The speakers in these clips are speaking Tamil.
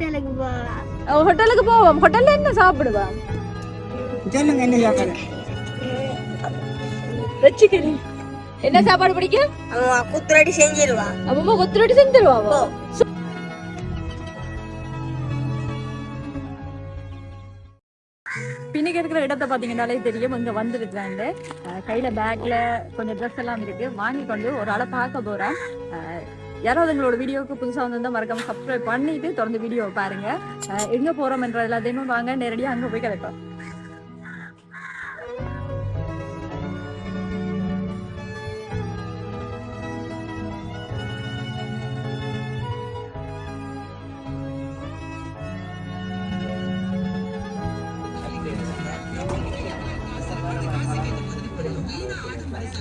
ஹோட்டலுக்கு போகலாம். ஹோட்டலுக்கு போவோம். ஹோட்டல்ல என்ன சாப்பிடுவோம் சொல்லுங்க என்ன சாப்பாடு? வச்சுக்கிறேன். என்ன சாப்பாடு பிடிக்கும் அம்மா குத்துரடி செஞ்சிருவா. அம்மா கொத்துரொட்டி செஞ்சிருவாவோ? பின்னுக்கு இருக்கிற இடத்த பார்த்தீங்கன்னாலே தெரியும். இங்கே வந்துருக்காங்க கையில் பேக்கில் கொஞ்சம் ட்ரெஸ் எல்லாம் இருக்கு. வாங்கி கொண்டு ஒரு ஆளை பார்க்க போகிறேன் யாராவது எங்களோட வீடியோவுக்கு புதுசாக வந்திருந்தால் மறக்காம சப்ஸ்கிரைப் பண்ணிட்டு தொடர்ந்து வீடியோவை பாருங்க. எங்கே எங்க என்ற எல்லாத்தையுமே வாங்க நேரடியாக அங்கே போய் கிடைக்கும்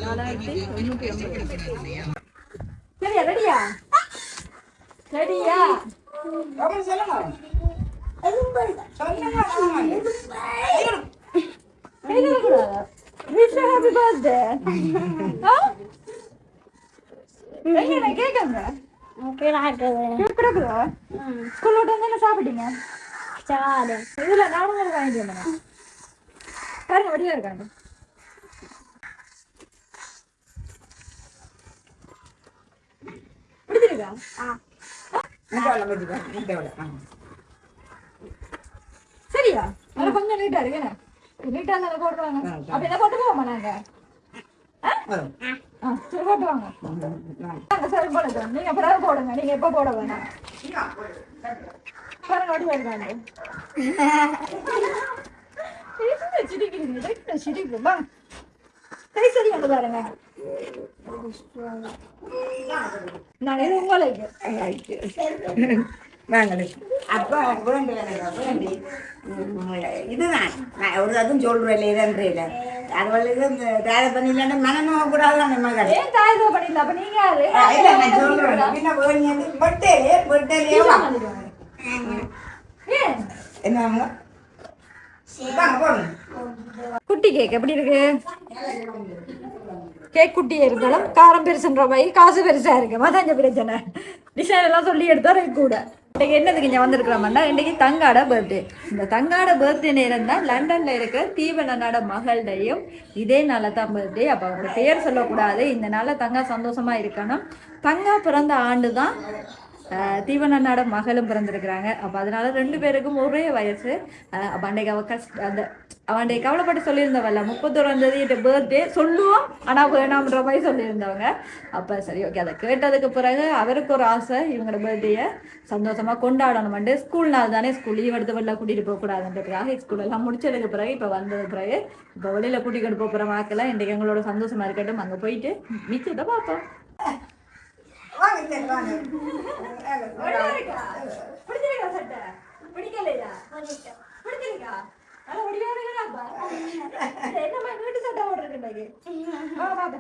நாலாயிரத்தி எண்ணூற்றி ஐம்பது சரியா ரெடியா ரெடியா அப்புறம் சொல்லுங்க சொல்லுங்க ஹாப்பி பர்த்டே எங்க கேட்குங்க கேக் கிடக்குதா? ஸ்கூல் விட்டு வந்து என்ன சாப்பிட்டீங்க? சாடு இதுல நானும் வாங்கிட்டு வந்தேன். பாருங்க வடிவா இருக்காங்க பிடிச்சிருக்கா சரியா? கொஞ்சம் நீட்டா இருக்கு என்ன? நீட்டா இருந்தாலும் போட்டுருவாங்க அப்ப என்ன போட்டு போவோமா நாங்க? வரும் ஆ சரி போடுங்க நீங்க பிறகு போடுங்க நீங்க எப்ப போட வேணாம் பாருங்க இருக்காங்க என்ன சிரிக்கிறீங்க சிரிப்பு வா கை சரி வந்து பாருங்க நான் இது உங்களுக்கு அப்போ வேண்டி வேண்டி இதுதான் நான் ஒரு அதுவும் சொல்கிறேன் இதன்றீல அது வந்து இந்த தேவை பண்ணி இல்லைன்னா மனநோக கூடாது நம்ம மகள் ஏன் தாய் தோ பண்ணிடல அப்ப நீங்க யாரு? இல்லை நான் சொல்கிறேன் பின்ன பொட்டேலே பொட்டேலே. குட்டி கேக் எப்படி இருக்கு? கேக் குட்டியே இருந்தாலும் காரம் பெருசுன்ற மாதிரி காசு பெருசா இருக்கு. மதாஞ்ச பிரச்சனை. டிசைன் எல்லாம் சொல்லி எடுத்தா கூட. இன்னைக்கு என்னதுக்கு இங்கே வந்திருக்கிறோம்னா இன்னைக்கு தங்காட பர்த்டே இந்த தங்காட பர்த்டே நேரம் தான் லண்டனில் இருக்கிற தீவனோட மகள்டையும் இதே நாளில் தான் பர்த்டே அப்போ அவங்களோட பேர் சொல்லக்கூடாது. இந்த நாளில் தங்கா சந்தோஷமாக இருக்கணும். தங்கா பிறந்த ஆண்டு தான் தீவனனோட மகளும் பிறந்திருக்கிறாங்க. அப்போ அதனால ரெண்டு பேருக்கும் ஒரே வயசு. அஹ் அப்போ அன்றைக்கு கஷ்ட அந்த அவன்டைய கவலைப்பட்டு சொல்லியிருந்தவல்ல. முப்பத்தோராம் என் பர்த்டே சொல்லுவோம். ஆனால் வேணாம்ன்ற மாதிரி சொல்லியிருந்தவங்க. அப்போ சரி ஓகே அதை கேட்டதுக்கு பிறகு அவருக்கு ஒரு ஆசை இவங்களோட பர்த்டேயை சந்தோஷமாக கொண்டாடணும்ட்டு ஸ்கூல் நாள் தானே ஸ்கூல் லீவ் எடுத்து வெளில கூட்டிகிட்டு போகக்கூடாதுன்றதுக்காக ஸ்கூல் எல்லாம் முடிச்சதுக்கு பிறகு இப்போ வந்தது பிறகு இப்போ வெளியில் கூட்டிகிட்டு போகிற வாக்கெல்லாம் இன்றைக்கு எங்களோட சந்தோஷமாக இருக்கட்டும். அங்கே போயிட்டு மிச்சத்தை பார்ப்போம். வாங்க. சரி வாங்க பிடிச்சிருக்கா சட்டை? பிடிக்கலையா? பிடிச்சிருக்கா அட ஒடியா இருக்கா என்னம்மா வீட்டு சட்டை போட்டுருக்கு வா பாப்பா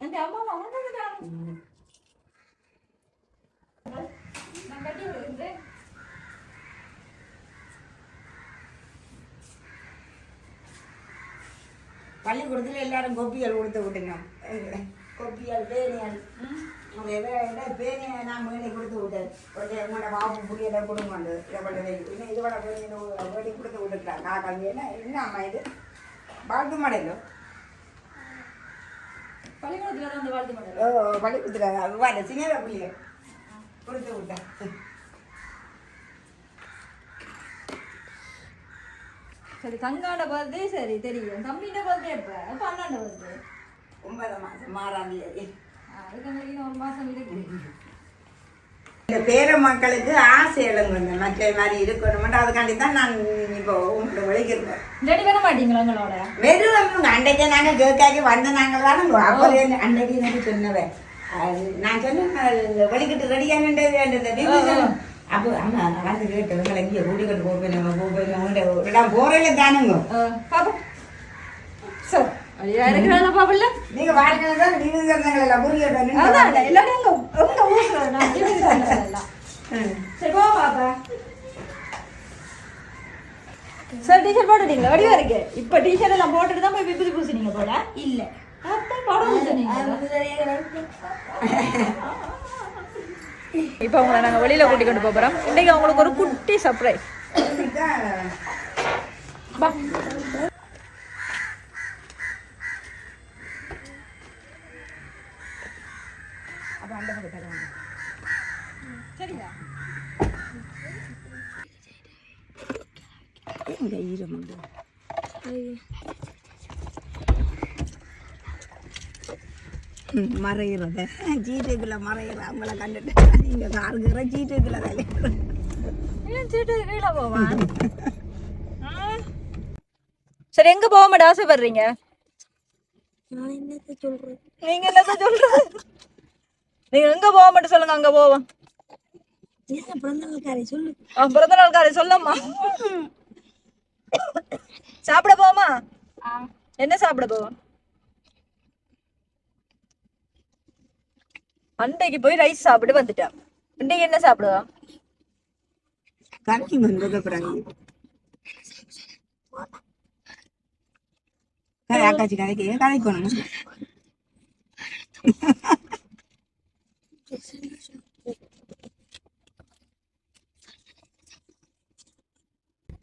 அந்த அம்மா வந்து நான் கட்டி விடுறேன் பள்ளிக்கூடத்தில் எல்லாரும் கொப்பிகள் கொடுத்து விட்டுங்க. கொப்பிகள் பேனியல் பேனியை நான் வேணி கொடுத்து விட்டேன். கொஞ்சம் எங்களோட பாப்பு புரியலை கொடுங்கண்டு எவ்வளோ இன்னும் இதோட வேணியில் வேணி கொடுத்து விட்டுட்டான் நான் கல்வி என்ன என்ன அம்மா இது? வாழ்த்து மாடலோ? பள்ளிக்கூடத்துல வாழ்த்து சின்ன பிள்ளைங்க கொடுத்து விட்டேன் சரி தங்காட பர்த்டே சரி தெரியும். தம்பியோட பர்த்டே எப்ப? பன்னெண்டு பர்த்டே ஒன்பது மாதம் தேதி. ஒரு இருக்கு. இந்த பேர மக்களுக்கு ஆசை எழுங்க மற்ற மாதிரி இருக்கணும் அதுக்காண்டி தான் நான் இப்போ உங்கள்கிட்ட விளைக்கிறேன் ரெடி பண்ண மாட்டீங்களா உங்களோட? வெறும் அன்றைக்கே நாங்கள் கேட்காக்கி வந்த நாங்கள் தானே அப்போ அன்றைக்கு எனக்கு சொன்னவன். நான் சொன்னேன் வெளிக்கிட்டு ரெடியானது அப்போ நான் வந்து கேட்டு உங்களை இங்கே கூட்டிக்கிட்டு போப்பேன் நம்ம இடம் போகிறேன் தானுங்க. பாப்பா சார் எல்லாரும் எங்க எங்க போ பாப்பா சார் டீஷர்ட் போட்டுட்டீங்களா வடிவா இருக்கு இப்ப டீஷர்ட் எல்லாம் போட்டுட்டு தான் போய் விபூதி பூசினீங்க போல இல்ல இப்போ உங்களை நாங்கள் வெளியில் கூட்டி கொண்டு போக போகிறோம் இன்றைக்கி அவங்களுக்கு ஒரு குட்டி சர்ப்ரைஸ் பா சரிங்க. இங்க ஈரம் உண்டு. ம், மறையிறது ஜீட்டுக்குள்ள மறையிற அவங்கள கண்டுட்டு நீங்க காருக்கிற ஜீட்டுக்குள்ள தலையிடுற ஏன் சீட்டு கீழே போவான் சரி எங்க போக மாட்டே ஆசைப்படுறீங்க? நான் என்னத்த சொல்றது? நீங்க என்னத்த சொல்றது? நீங்க எங்க போக மாட்டே சொல்லுங்க அங்க போவோம். பிறந்த நாள் காரை சொல்லம்மா. சாப்பிட போமா என்ன சாப்பிட போவோம்? அன்றைக்கு போய் ரைஸ் சாப்பிட்டு வந்துட்டான். இன்றைக்கு என்ன சாப்பிடுவான் கரைக்கு வந்தது பிறகு. கரை அக்காச்சி கதைக்கு கதைக்கணும்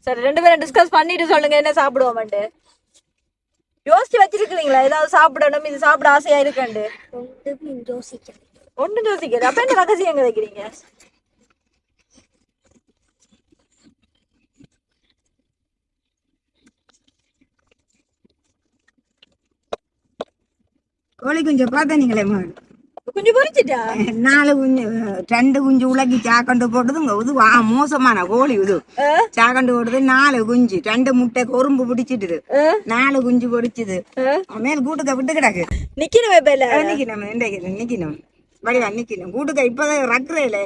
சரி ரெண்டு பேரும் டிஸ்கஸ் பண்ணிட்டு சொல்லுங்க என்ன சாப்பிடுவோம்ட்டு யோசிச்சு வச்சிருக்கீங்களா? ஏதாவது சாப்பிடணும் இது சாப்பிட ஆசையா இருக்கண்டு ஒன்றும் ஒண்ணும் யோசிக்கிறது அப்ப என்ன ரகசியம் கிடைக்கிறீங்க வைக்கிறீங்க? கோழி குஞ்சு பார்த்தா நீங்களே மகள் கொஞ்சம் பொறிச்சிட்டா? நாலு குஞ்சு ரெண்டு குஞ்சு உலகி சாக்கண்டு போட்டதுங்க இது வா மோசமான கோழி இது. சாக்கண்டு போட்டது நாலு குஞ்சு ரெண்டு முட்டை கொரும்பு பிடிச்சிட்டுது. நாலு குஞ்சு பொடிச்சுது மேல் கூட்டுக்க விட்டு கிடக்கு. நிக்கணும் இப்ப நிக்கணும் இன்றைக்கு நிக்கணும் வடிவா நிக்கணும். கூட்டுக்க இப்பதான் ரக்குறையில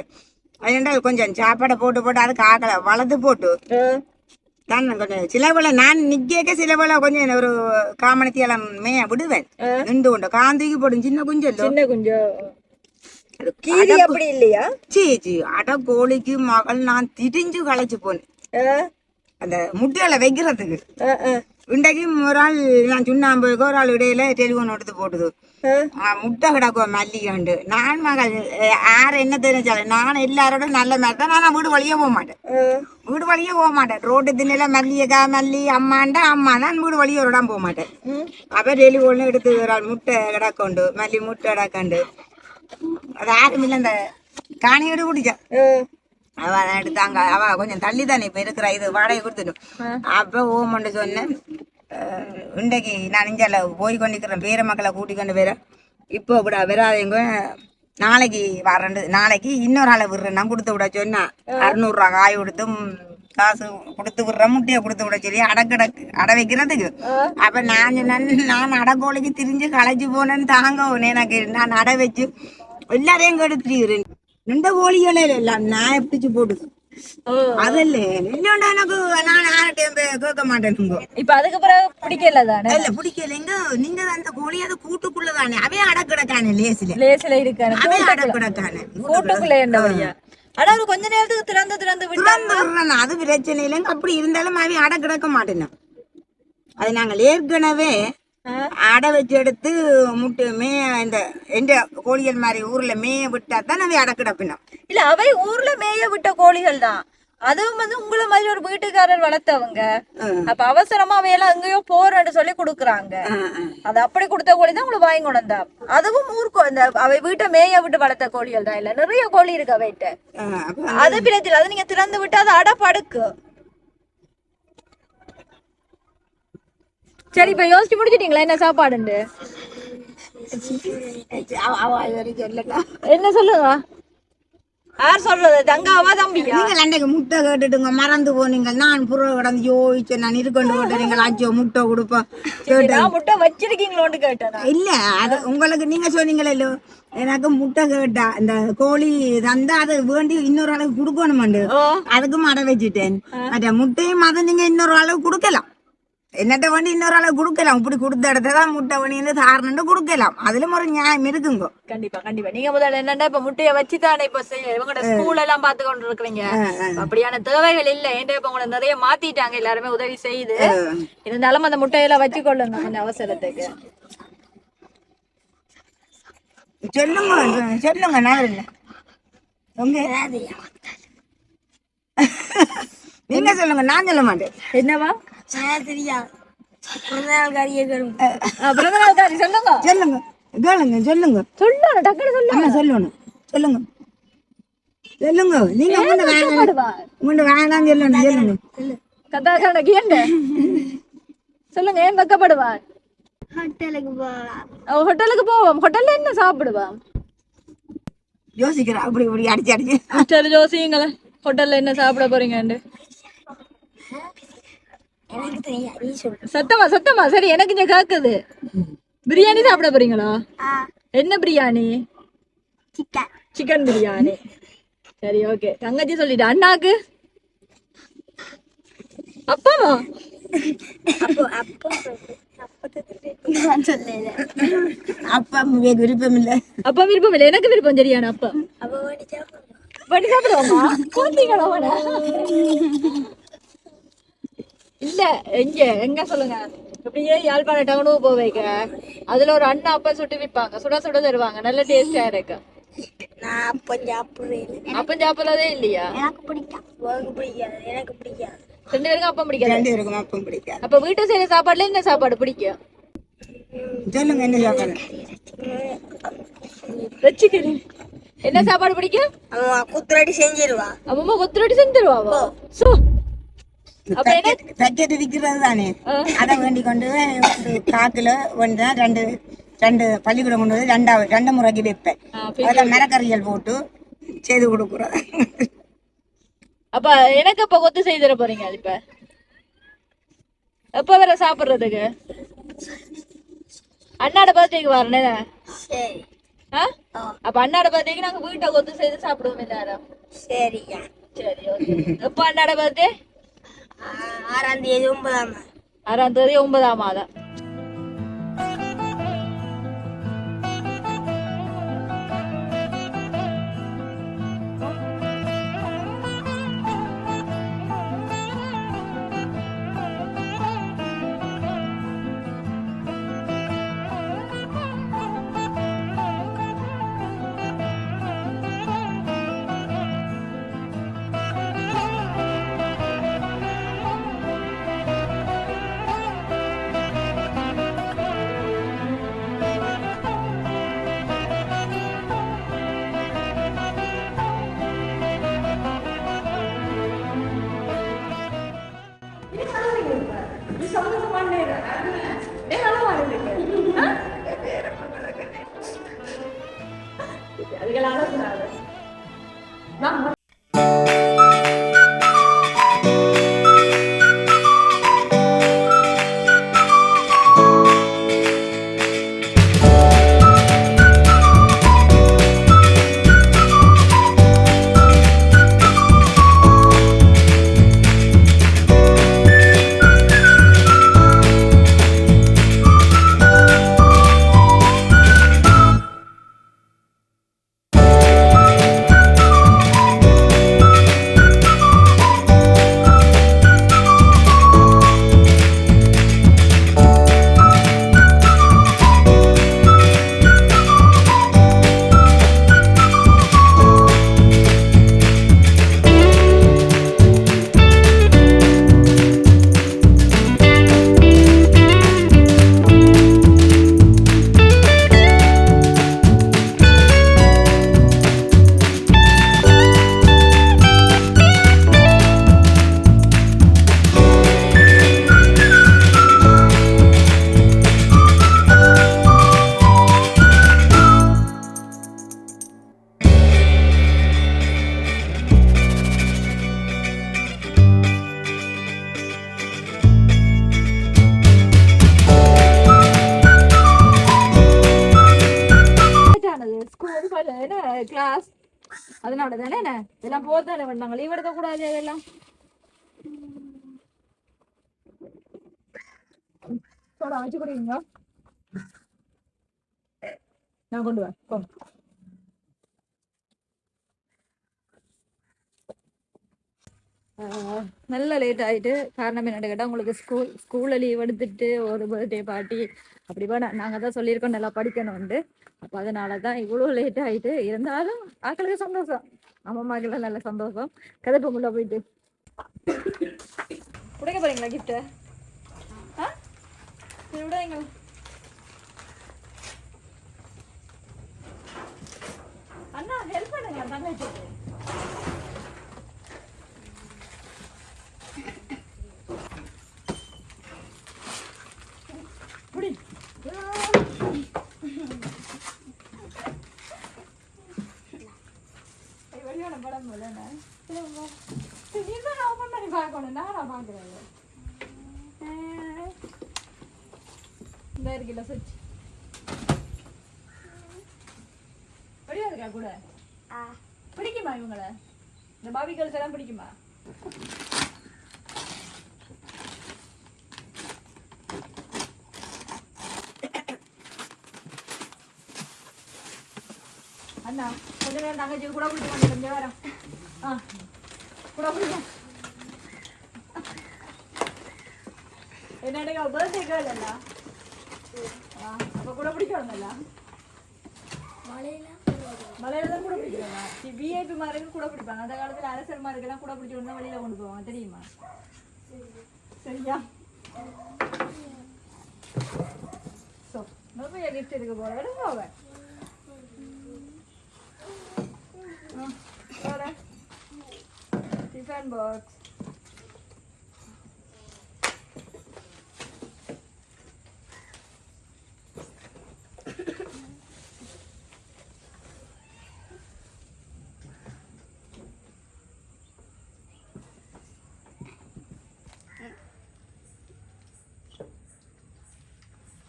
அதனால் கொஞ்சம் சாப்பாடை போட்டு போட்டு அதுக்கு ஆக்கலை. வளர்த்து போட்டு. தான் கொஞ்சம் சில வேளை நான் நிக்க சில வேளை கொஞ்சம் ஒரு காமணத்தியெல்லாம் மேய விடுவேன் நின்று கொண்டு காந்திக்கு போடும் சின்ன குஞ்சு இல்லோ சின்ன கொஞ்சம் கீரி அப்படி இல்லையா சீ சீ அட கோழிக்கு மகள் நான் திரிஞ்சு களைச்சு போனேன் அந்த முட்டையில வைக்கிறதுக்கு ஆ, ஆ, இன்றைக்கு ஒரு ஆள் நான் சுண்ணாம்பு ஒரு ஆள் இடையில டெலிஃபோன் எடுத்து போட்டுது. முட்டை கிடக்கும் மல்லிகாண்டு. நான் மகள் யார் என்ன தெரிஞ்சாலும் நான் எல்லாரோட நல்ல மாதிரி தான். நான் வீடு வழியே போக மாட்டேன். வீடு வழியே போக மாட்டேன். ரோட்டு திண்ணில மல்லிகா மல்லி அம்மாண்டா அம்மா நான் வீடு வழியே ஒரு இடம் போக மாட்டேன். அப்ப டெலிஃபோன் எடுத்து ஒரு ஆள் முட்டை கிடக்கண்டு மல்லி முட்டை கிடக்கண்டு. அது யாரும் இல்லை அந்த காணியோடு குடிச்சா. ஆ. அவ அதை எடுத்தாங்க. அவ கொஞ்சம் தள்ளி தானே இப்ப இருக்கிற. இது வாடகை கொடுத்துடும் அப்ப ஓமண்டு சொன்னேன் இன்றைக்கு நான் இஞ்சால போய் கொண்டிருக்கிறேன். பேர மக்களை கூட்டி கொண்டு போயிற இப்போ விட வராதவங்க நாளைக்கு வரண்டு நாளைக்கு இன்னொரு ஆளை விடுறேன். நான் கொடுத்து விட சொன்னா அறுநூறுவா காய் கொடுத்தும் காசு கொடுத்து விடுற முட்டையை கொடுத்து விட சொல்லி அடக்கடக்கு அடை வைக்கிறதுக்கு. அப்ப நான் சொன்னேன் நான் அடக்கோழிக்கு திரிஞ்சு களைச்சு போனேன்னு தாங்க எனக்கு நான் அடை வச்சு எல்லாரையும் கெடுத்துருக்கிறேன் ரெண்டு கோழிகளே எல்லாம் நான் பிடிச்சு போட்டுது ஓ. அதல்ல இல்லைன்னா எனக்கு நான் யார்கிட்டயும் கேட்க மாட்டேனுங்க இப்ப அதுக்கு பிறகு பிடிக்கல தானே? இல்ல பிடிக்கலைங்க நீங்க அந்த கோழி அது கூட்டுக்குள்ள தானே. அவன் அடக்கிடக்கானே லேசில. லேசில இருக்காரு அவன் அடக்கிடக்கானே கூட்டுக்குள்ள. என்னவழியா ஆனா அவர் கொஞ்ச நேரத்துக்கு திறந்து திறந்து விட்டு அது பிரச்சனை இல்லைங்க. அப்படி இருந்தாலும் அவன் அடக்கிடக்க மாட்டேன் அது நாங்கள் ஏற்கனவே அடை வச்சு எடுத்து முட்டை மே இந்த எந்த கோழிகள் மாதிரி ஊர்ல மேய விட்டா தான் அவன் அடக்கிடப்பினோம் இல்ல அவை ஊர்ல மேய விட்ட கோழிகள் தான். அதுவும் வந்து உங்களை மாதிரி ஒரு வீட்டுக்காரர் வளர்த்தவங்க. அப்ப அவசரமா அவையெல்லாம் எங்கேயோ போறேன்னு சொல்லி குடுக்குறாங்க. அது அப்படி கொடுத்த கோழி தான் உங்களுக்கு வாங்கி கொண்டா அதுவும் ஊர்க்கோ இந்த அவை வீட்டை மேய விட்டு வளர்த்த கோழிகள் தான். இல்ல நிறைய கோழி இருக்கு அவைகிட்ட. அது பிரச்சனை அது நீங்க திறந்து விட்டு அது அடை படுக்கு. சரி இப்ப யோசிச்சு முடிச்சிட்டீங்களா? என்ன சாப்பாடுண்டு? என்ன சொல்லுங்க யார் சொல்றது? தங்காவா தம்பியா? நீங்கள் அன்றைக்கு முட்டை கேட்டுட்டுங்க மறந்து போனீங்க. நான் புற கிடந்து யோசிச்சேன் நான் இருக்கொண்டு போட்டு நீங்கள் அச்சோ முட்டை கொடுப்போம் சரி, நான் முட்டை வச்சிருக்கீங்களோன்னு கேட்டேன். இல்ல அது உங்களுக்கு நீங்க சொன்னீங்களோ எனக்கு முட்டை கேட்டா இந்த கோழி தந்தா அது வேண்டி இன்னொரு அளவுக்கு கொடுக்கணுமாண்டு. அதுக்கும் அடை வச்சுட்டேன். மற்ற முட்டையும் அதை நீங்க இன்னொரு அளவு கொடுக்கலாம். என்னட்ட வேண்டி இன்னொரு அளவு கொடுக்கலாம். இப்படி கொடுத்த இடத்துல தான் முட்டை வேண்டி வந்து தாரணண்டு கொடுக்கலாம். அதுல ஒரு நியாயம் இருக்குங்க. கண்டிப்பா கண்டிப்பா. நீங்க முதல்ல என்னன்னா இப்ப முட்டைய வச்சு தானே இப்ப இவங்களோட ஸ்கூல் எல்லாம் பாத்து கொண்டு இருக்கிறீங்க அப்படியான தேவைகள் இல்ல. ஏன்டா இப்ப உங்களை நிறைய மாத்திட்டாங்க. எல்லாருமே உதவி செய்து. இருந்தாலும் அந்த முட்டையெல்லாம் வச்சு கொள்ளுங்க கொஞ்சம் அவசரத்துக்கு. சொல்லுங்க சொல்லுங்க நான் இல்லை உங்க நீங்க சொல்லுங்க நான் சொல்ல மாட்டேன். என்னவா? சொல்லுங்க. சொல்லுங்க. கேளுங்க சொல்லுங்க. சொல்லணும் டக்குனு சொல்லு ஆமா சொல்லணும். சொல்லுங்க. சொல்லுங்க. நீங்க உங்கள்ட்ட வேணாம் சொல்லணும் சொல்லுங்க கதா கணக்கு என்ன சொல்லுங்க ஏன் வெக்கப்படுவான் ஹோட்டலுக்கு போகலாம். ஹோட்டலுக்கு போவோம். ஹோட்டல்ல என்ன சாப்பிடுவான் யோசிக்கிறேன் அப்படி இப்படி அடிச்சு அடிச்சு. ஜோசிங்களே ஹோட்டல்ல என்ன சாப்பிட போறீங்கன்னு எனக்கு தெரியாது நீ சொல்லு சத்தமா சத்தமா. சரி எனக்கு இங்க கேக்குது. பிரியாணி சாப்பிட போறீங்களா? என்ன பிரியாணி? சிக்கன். பிரியாணி. சரி ஓகே. தங்கச்சி சொல்லிட்டு. அண்ணாக்கு? அப்பாவா அப்போ விருப்பம் இல்லை. அப்பா விருப்பம் இல்லை. எனக்கு விருப்பம் சரியான அப்பா அப்போ சாப்பிடுவோமா. இல்ல எங்க எங்க சொல்லுங்க? இப்படியே யாழ்ப்பாண டவுனுக்கு போக வைக்க அதுல ஒரு அண்ணா அப்பா சுட்டு விற்பாங்க சுட சுட தருவாங்க. நல்ல டேஸ்டா இருக்கு. நான் அப்போ சாப்பிடுறேன் அப்பம் சாப்பிடறதே இல்லையா? எனக்கு உனக்கு பிடிக்காது. எனக்கு பிடிக்காது. ரெண்டு பேருக்கும் அப்பம் பிடிக்காது? ரெண்டு பேருக்கும் அப்பம் பிடிக்காது. அப்ப வீட்டு செய்யற சாப்பாடுல என்ன சாப்பாடு பிடிக்கும்? சொல்லுங்க என்ன சாப்பாடு? வச்சுக்கிறேன். என்ன சாப்பாடு பிடிக்கும்? குத்துராடி செஞ்சிருவா. அம்மா கொத்துரொட்டி செஞ்சு தருவாவா சோ பேக்கெட் விற்கிறது தானே. அதை வேண்டி கொண்டு காக்குல ஒன்று ரெண்டு ரெண்டு பள்ளிக்கூடம் கொண்டு வந்து ரெண்டாவது ரெண்டு முறைக்கு வைப்பேன். அதில் மிரக்கறிகள் போட்டு செய்து கொடுக்குறோம் அப்ப எனக்கு அப்ப கொத்து செய்து தர போறீங்க இப்ப? எப்ப வர சாப்பிடுறதுக்கு? அண்ணாட பர்த்டேக்கு வரனே சரி. ஆ? அப்ப அண்ணாட பர்த்டேக்கு நாங்க வீட்டை கொத்து செய்து சாப்பிடுவோம் எல்லாரும். சரியா சரி ஓகே எப்ப அண்ணாட பர்த்டே ஆறாம் தேதி ஒன்பதாம் ஆறாம் தேதி ஒன்பதாம் மாதம். தானே என்ன? இதெல்லாம் போதானே பண்ணாங்க லீவ் எடுக்க கூடாது அதெல்லாம். சோடா வச்சு குடிங்க நான் கொண்டு வரேன். போங்க நல்ல லேட் ஆயிட்டு காரணம் என்னன்னு கேட்டால் உங்களுக்கு ஸ்கூல் ஸ்கூலில் லீவ் எடுத்துட்டு ஒரு பர்த்டே பார்ட்டி அப்படி வேணாம் நாங்கள் தான் சொல்லியிருக்கோம் நல்லா படிக்கணும்ண்டு அப்போ அதனால தான் இவ்வளோ லேட் ஆயிட்டு இருந்தாலும் ஆக்களுக்கு சந்தோஷம். அம்மாக்கெல்லாம் நல்ல சந்தோஷம். கதை பொங்கல போயிட்டு. உடைக்க போறீங்களா கிஃப்ட்டு ஆ? சரி விடாதீங்க அண்ணா ஹெல்ப் பண்ணுங்க தங்கச்சிக்கு புடி வெளியான படம் போல இதுதான் ஓப்பன் பண்ணி பார்க்கணும் நான் நான் பார்க்குறேன் இருக்குல்ல சுவிட்ச் வெளியே இருக்கா கூட பிடிக்குமா இவங்கள? இந்த பாபி கேர்ள்ஸ் எல்லாம் பிடிக்குமா? அண்ணா கொஞ்ச நேரம் தங்கச்சி கூட பிடிக்க கொஞ்சம் நேரம் ஆ கூட பிடிக்கும் என்னடா பர்த்டே கேர்ள் அல்ல ஆ அப்போ கூட பிடிக்கணும்ல மலையில தான் கூட பிடிக்கிறாங்க விஐபி கூட பிடிப்பாங்க அந்த காலத்துல அரசர் மாருக்கெல்லாம் கூட பிடிக்கணும் தான் வெளியில கொண்டு போவாங்க தெரியுமா சரியா ஸோ நிறைய கிஃப்ட் எடுங்க அவன் டிஃபன் பாக்ஸ்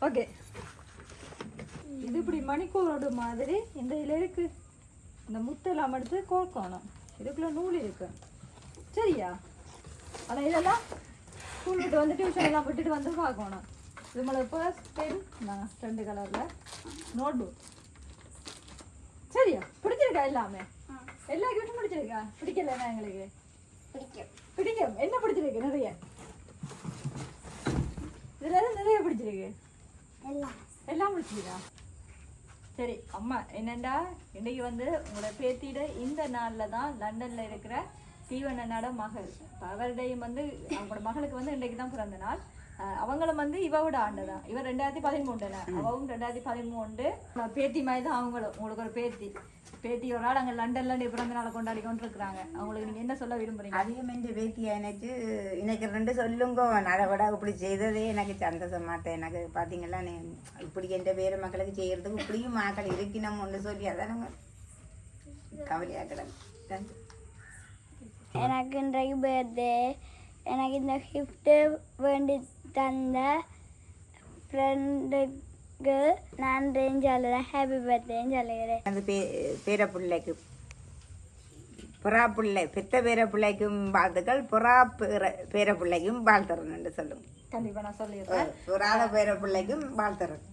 ஓகே இது இப்படி மணிக்கூரோடு மாதிரி இந்த இதில் இருக்கு. இந்த முத்தெல்லாம் எடுத்து கோர்க்கணும். இதுக்குள்ள நூல் இருக்கு. சரியா? ஆனால் இதெல்லாம் ஸ்கூல் விட்டு வந்து டியூஷன் எல்லாம் விட்டுட்டு வந்து பார்க்கணும். இது மேலே ஃபர்ஸ்ட் பென் ரெண்டு கலரில் நோட் புக் சரியா? பிடிச்சிருக்கா எல்லாமே? எல்லா கிஃப்ட்டும் பிடிச்சிருக்கா? பிடிக்கலன்னா எங்களுக்கு? பிடிக்கும். பிடிக்கும். என்ன பிடிச்சிருக்கு நிறைய? இதுல நிறைய பிடிச்சிருக்கு. எல்லாம். எல்லாம் பிடிச்சிருக்கா? சரி அம்மா என்னண்டா? இன்னைக்கு வந்து உங்களோட பேத்தியிட இந்த நாளில் தான் லண்டன்ல இருக்கிற தீவனனோட மகள். அவருடையும் வந்து அவங்களோட மகளுக்கு வந்து இன்றைக்கு தான் பிறந்த நாள். அவங்களும் வந்து இவவோட ஆண்டு தான். இவர் ரெண்டாயிரத்தி பதிமூணுல அவவும் ரெண்டாயிரத்தி பதிமூணு பேத்தி மாதிரி தான் அவங்களும். உங்களுக்கு ஒரு பேத்தி. ஆள் அங்கே லண்டன்ல நீ பிறந்த நாளை கொண்டாடி கொண்டு இருக்கிறாங்க அவங்களுக்கு நீங்க என்ன சொல்ல விரும்புறீங்க? அதிகம் என்று பேத்தியா எனக்கு எனக்கு ரெண்டு சொல்லுங்க. அதை விட இப்படி செய்ததே எனக்கு சந்தோஷமாட்டேன் எனக்கு பார்த்தீங்களா நீ இப்படி எந்த பேர மக்களுக்கு செய்யறதுக்கு இப்படியும் மக்கள் இருக்கணும் ஒன்று சொல்லி அதான் கவலையாக கிடக்கு எனக்கு இன்றைக்கு பர்த்டே எனக்கு இந்த கிஃப்ட்டு வேண்டி தந்த ஃப்ரெண்டுக்கு நன்றின்னு சொல்லுறேன். ஹாப்பி பர்த்டேன்னு சொல்லுகிறேன். அந்த பே பேர பிள்ளைக்கு புறா பிள்ளை பெத்த பேர பிள்ளைக்கும் வாழ்த்துக்கள். புறா பேர பேர பிள்ளைக்கும் வாழ்த்துறேன்னு சொல்லுங்க கண்டிப்பா நான் சொல்லிடுறேன். புறாத பேர பிள்ளைக்கும் வாழ்த்துறேன்.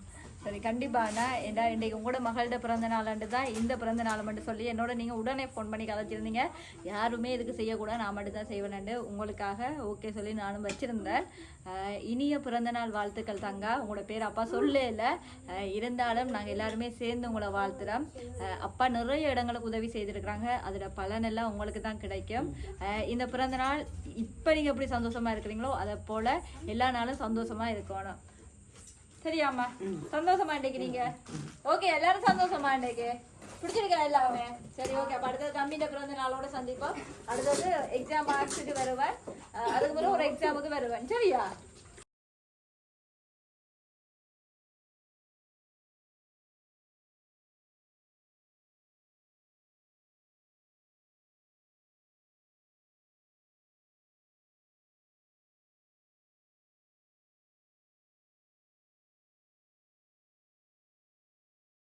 சரி கண்டிப்பாண்ணா ஏன்னா இன்றைக்கு உங்களோட மகள்கிட்ட பிறந்த நாளாண்டு தான் இந்த பிறந்த நாள் மட்டும் சொல்லி என்னோட நீங்கள் உடனே ஃபோன் பண்ணி கதைச்சிருந்தீங்க யாருமே இதுக்கு செய்யக்கூடாது நான் மட்டும் தான் செய்வேனண்டு உங்களுக்காக ஓகே சொல்லி நானும் வச்சுருந்தேன். இனிய பிறந்த நாள் வாழ்த்துக்கள் தாங்க. உங்களோட பேர் அப்பா சொல்ல இல்லை. இருந்தாலும் நாங்கள் எல்லாருமே சேர்ந்து உங்களை வாழ்த்துறோம். அப்பா நிறைய இடங்களுக்கு உதவி செய்திருக்கிறாங்க. அதோட பலன் எல்லாம் உங்களுக்கு தான் கிடைக்கும். இந்த பிறந்த நாள் இப்போ நீங்கள் எப்படி சந்தோஷமாக இருக்கிறீங்களோ அதை போல் எல்லா நாளும் சந்தோஷமாக இருக்கணும். சரியாம்மா. சந்தோஷமா இன்னைக்கு நீங்க. ஓகே எல்லாரும் சந்தோஷமா இன்னைக்கு பிடிச்சிருக்கா எல்லாமே? சரி ஓகே. அப்ப அடுத்தது தம்பிന്റെ பிறந்த நாளோட சந்திப்போம். அடுத்தது எக்ஸாம் மார்க்ஸுக்கு வருவேன். அதுக்கு பிறகு ஒரு எக்ஸாமுக்கு வருவேன். சரியா?